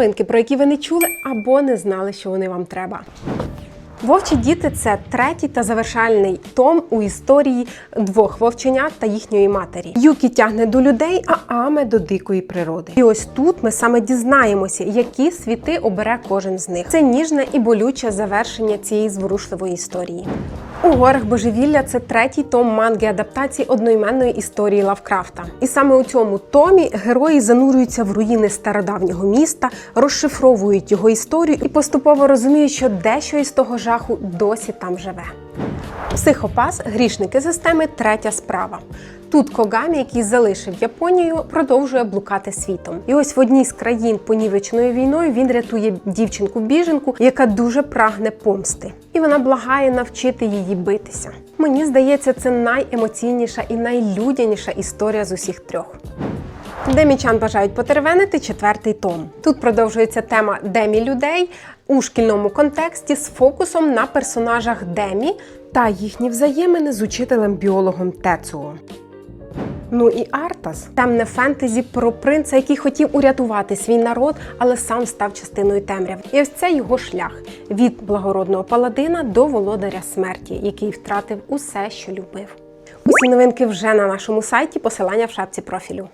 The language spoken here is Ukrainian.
новинки, про які ви не чули або не знали, що вони вам треба. Вовчі діти це третій та завершальний том у історії двох вовченят та їхньої матері. Юкі тягне до людей, а Аме до дикої природи. І ось тут ми саме дізнаємося, які світи обере кожен з них. Це ніжне і болюче завершення цієї зворушливої історії. У горах божевілля це третій том манги адаптації одноіменної історії Лавкрафта. І саме у цьому томі герої занурюються в руїни стародавнього міста, розшифровують його історію і поступово розуміють, що дещо із того жаху досі там живе. Психопас, грішники системи, третя справа. Тут Когамі, який залишив Японію, продовжує блукати світом. І ось в одній з країн, понівеченою війною, він рятує дівчинку-біженку, яка дуже прагне помсти. І вона благає навчити її битися. Мені здається, це найемоційніша і найлюдяніша історія з усіх трьох. Демічан бажають потервенити четвертий том. Тут продовжується тема демі людей у шкільному контексті з фокусом на персонажах Демі та їхні взаємини з учителем-біологом Тецуо. Ну і Артас темне фентезі про принца, який хотів урятувати свій народ, але сам став частиною темряв. І ось це його шлях від благородного паладина до володаря смерті, який втратив усе, що любив. Усі новинки вже на нашому сайті. Посилання в шапці профілю.